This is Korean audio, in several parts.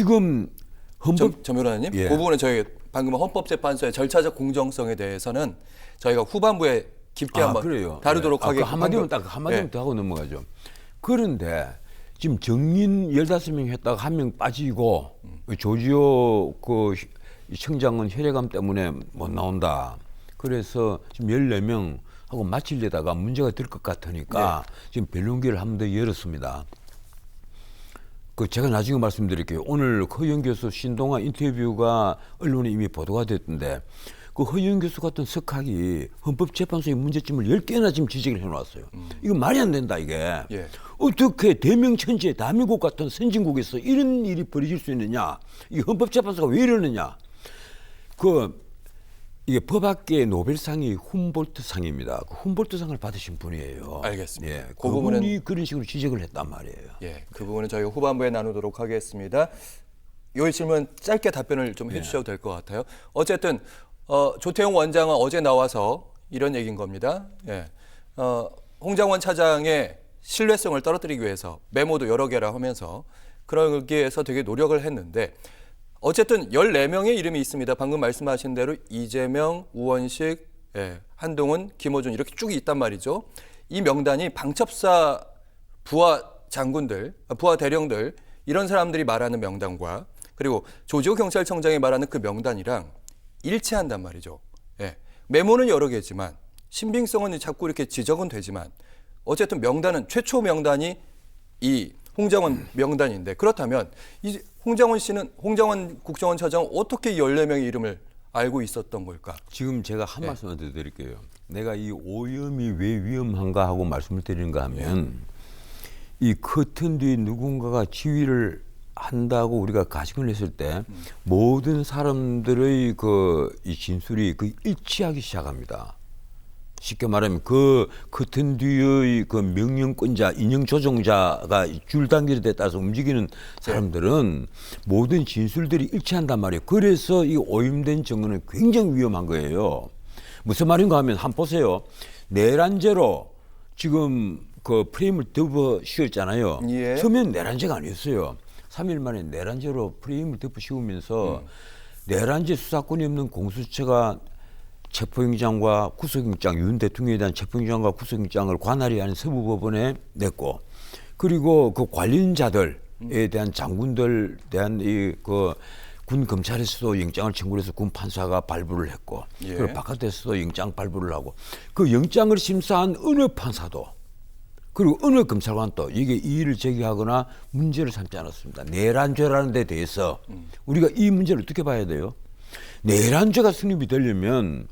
지금 헌법 전, 전 변호사님, 예. 그 부분은 저희 방금 헌법재판소의 절차적 공정성에 대해서는 저희가 후반부에 깊게 아, 한번 그래요. 다루도록 예. 아, 그 하겠습니다. 한마디만 딱 한마디만 예. 더 하고 넘어가죠. 그런데 지금 정인 15명 했다가 한 명 빠지고 조지오 그 청장은 혈액암 때문에 못 나온다. 그래서 지금 14명 하고 마치려다가 문제가 될 것 같으니까 네. 지금 변론기를 한 번 더 열었습니다. 그 제가 나중에 말씀드릴게요. 오늘 허영 교수 신동아 인터뷰가 언론에 이미 보도가 됐던데 그 허영 교수 같은 석학이 헌법재판소의 문제점을 10개나 지금 지적을 해놓았어요. 이거 말이 안 된다 이게. 예. 어떻게 대명천지의 대한민국 같은 선진국에서 이런 일이 벌어질 수 있느냐. 이 헌법재판소가 왜 이러느냐. 그 이게 법학계의 노벨상이 훔볼트상입니다. 그 훔볼트상을 받으신 분이에요. 알겠습니다. 예, 그 그분이 부분은- 그런 식으로 지적을 했단 말이에요. 예, 그 부분은 저희가 후반부에 나누도록 하겠습니다. 이 질문 짧게 답변을 좀 네. 해주셔도 될 것 같아요. 어쨌든 어, 조태용 원장은 어제 나와서 이런 얘기인 겁니다. 예, 어, 홍장원 차장의 신뢰성을 떨어뜨리기 위해서 메모도 여러 개라 하면서 그러기 위해서 되게 노력을 했는데 어쨌든 14명의 이름이 있습니다. 방금 말씀하신 대로 이재명, 우원식, 예, 한동훈, 김호준 이렇게 쭉 있단 말이죠. 이 명단이 방첩사 부하 장군들, 아, 부하 대령들 이런 사람들이 말하는 명단과 그리고 조지호 경찰청장이 말하는 그 명단이랑 일치한단 말이죠. 예. 메모는 여러 개지만 신빙성은 자꾸 이렇게 지적은 되지만 어쨌든 명단은 최초 명단이 이 홍정원 명단인데 그렇다면 이 홍정원 씨는 홍정원 국정원 차장 어떻게 이 14명의 이름을 알고 있었던 걸까? 지금 제가 한 네. 말씀만 더 드릴게요. 내가 이 오염이 왜 위험한가 하고 말씀을 드리는가 하면 이 커튼 뒤에 누군가가 지휘를 한다고 우리가 가정을 했을 때 모든 사람들의 그 이 진술이 그 일치하기 시작합니다. 쉽게 말하면 그 커튼 뒤의 그 명령권자, 인형 조종자가 줄 단계에 따라서 움직이는 사람들은 모든 진술들이 일치한단 말이에요. 그래서 이 오염된 증거는 굉장히 위험한 거예요. 무슨 말인가 하면 한번 보세요. 내란죄로 지금 그 프레임을 덮어 씌웠잖아요. 예. 처음엔 내란죄가 아니었어요. 3일 만에 내란죄로 프레임을 덮어 씌우면서 내란죄 수사권이 없는 공수처가 체포영장과 구속영장 윤 대통령에 대한 체포영장과 구속영장을 관할이 하는 서부법원에 냈고 그리고 그 관련자들에 대한 장군들 대한 이그 군 검찰에서도 영장을 청구를 해서 군 판사가 발부를 했고 예. 그리고 바깥에서도 영장 발부를 하고 그 영장을 심사한 어느 판사도 그리고 어느 검찰관도 이게 이의를 제기하거나 문제를 삼지 않았습니다. 내란죄라는 데 대해서 우리가 이 문제를 어떻게 봐야 돼요? 내란죄가 성립이 되려면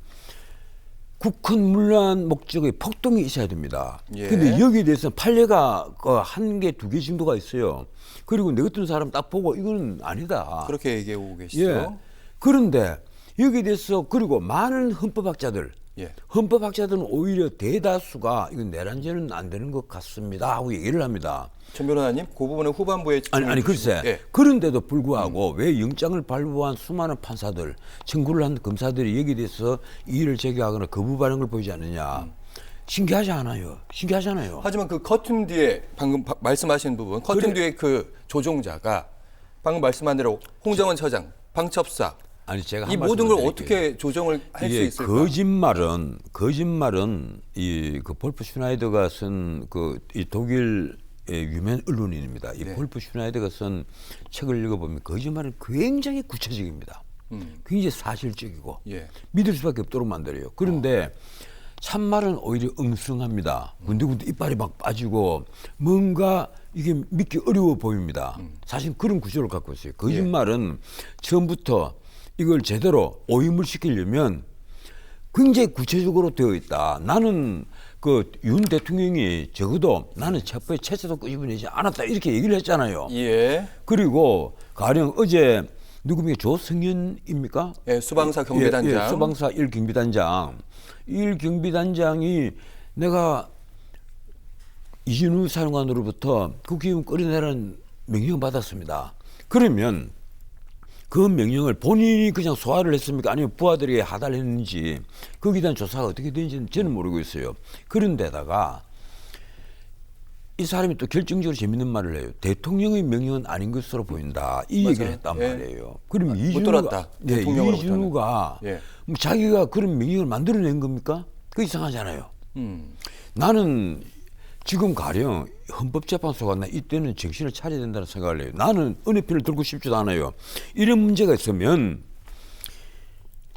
국헌 문란 목적의 폭동이 있어야 됩니다. 예. 근데 여기에 대해서 판례가 그한 개, 두 개 정도가 있어요. 그리고 내 같은 사람 딱 보고 이거는 아니다. 그렇게 얘기해 오고 계시죠. 예. 그런데 여기에 대해서 그리고 많은 헌법학자들, 예. 헌법학자들은 오히려 대다수가 이건 내란죄는 안 되는 것 같습니다 하고 얘기를 합니다. 전 변호사님, 그 부분은 후반부에 아니, 아니. 글쎄 예. 그런데도 불구하고 왜 영장을 발부한 수많은 판사들, 청구를 한 검사들이 여기에 대해서 이의를 제기하거나 거부 반응을 보이지 않느냐? 신기하지 않아요. 신기하잖아요. 하지만 그 커튼 뒤에 방금 바- 말씀하신 부분 커튼 그래. 뒤에 그 조종자가 방금 말씀한 대로 홍정원 처장, 방첩사 아니 제가 이한 모든 걸. 어떻게 조정을 할 수 있을까? 거짓말은 거짓말은 이 그 볼프 슈나이더가 쓴 그 이 독일 의 유명 언론인입니다. 이 네. 볼프 슈나이더가 쓴 책을 읽어보면 거짓말은 굉장히 구체적입니다. 굉장히 사실적이고 음. 예. 믿을 수밖에 없도록 만들어요. 그런데 참말은 오히려 엉성합니다. 군데군데 이빨이 막 빠지고 뭔가 이게 믿기 어려워 보입니다. 사실 그런 구조를 갖고 있어요. 거짓말은 처음부터 이걸 제대로 오임을 시키려면 굉장히 구체적으로 되어 있다. 나는 그 윤 대통령이 적어도 나는 체포에 체세도 끄집어내지 않았다 이렇게 얘기를 했잖아요. 예. 그리고 가령 어제 누구입니까 조승현입니까? 예, 수방사 경비단장. 예, 예, 수방사 1경비단장. 1경비단장이 내가 이진우 사령관으로부터 국회의원 끌어내라는 명령 받았습니다. 그러면 그 명령을 본인이 그냥 소화를 했습니까? 아니면 부하들에게 하달을 했는지 거기에 대한 조사가 어떻게 되는지는 저는 모르고 있어요. 그런데다가 이 사람이 또 결정적으로 재밌는 말을 해요. 대통령의 명령은 아닌 것으로 보인다. 이 맞아요. 얘기를 했단 예. 말이에요. 그럼 못 이준우가. 네. 이준우가 예. 뭐 자기가 그런 명령을 만들어낸 겁니까? 그 이상하잖아요. 음. 나는 지금 가령 헌법재판소가 나 이때는 정신을 차려야 된다는 생각을 해요. 나는 어느 편을 들고 싶지도 않아요. 이런 문제가 있으면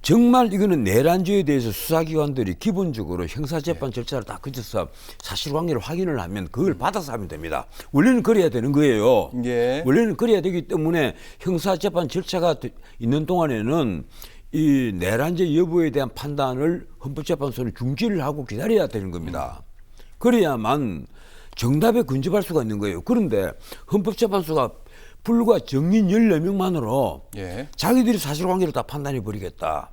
정말 이거는 내란죄에 대해서 수사기관들이 기본적으로 형사재판 절차를 다 거쳐서 사실관계를 확인을 하면 그걸 받아서 하면 됩니다. 원래는 그래야 되는 거예요. 예. 원래는 그래야 되기 때문에 형사재판 절차가 되- 있는 동안에는 이 내란죄 여부에 대한 판단을 헌법재판소는 중지를 하고 기다려야 되는 겁니다. 그래야만 정답에 근접할 수가 있는 거예요. 그런데 헌법재판소가 불과 정인 14명만으로 예. 자기들이 사실관계를 다 판단해 버리겠다.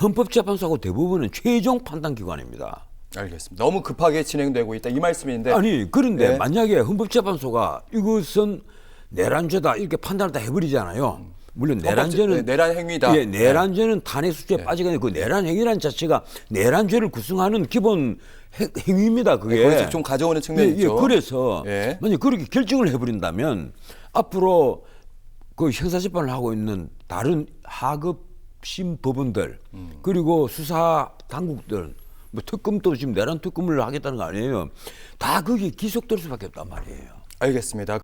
헌법재판소하고 대부분은 최종 판단 기관입니다. 알겠습니다. 너무 급하게 진행되고 있다 이 말씀인데 아니 그런데 네. 만약에 헌법재판소가 이것은 내란죄다 이렇게 판단을 다 해버리잖아요. 물론 내란죄는 네, 내란 행위다. 예, 내란죄는 탄핵 수재에 빠지거든요. 그 내란 행위라는 자체가 내란죄를 구성하는 기본 행- 행위입니다. 그게. 네, 거기서 좀 가져오는 측면이 예, 예, 있죠. 그래서 예. 만약 그렇게 결정을 해버린다면 앞으로 그 형사재판을 하고 있는 다른 하급 심 법원들 음. 그리고 수사 당국들 뭐 특검도 지금 내란 특검을 하겠다는 거 아니에요. 다 거기에 기속될 수밖에 없단 말이에요. 알겠습니다.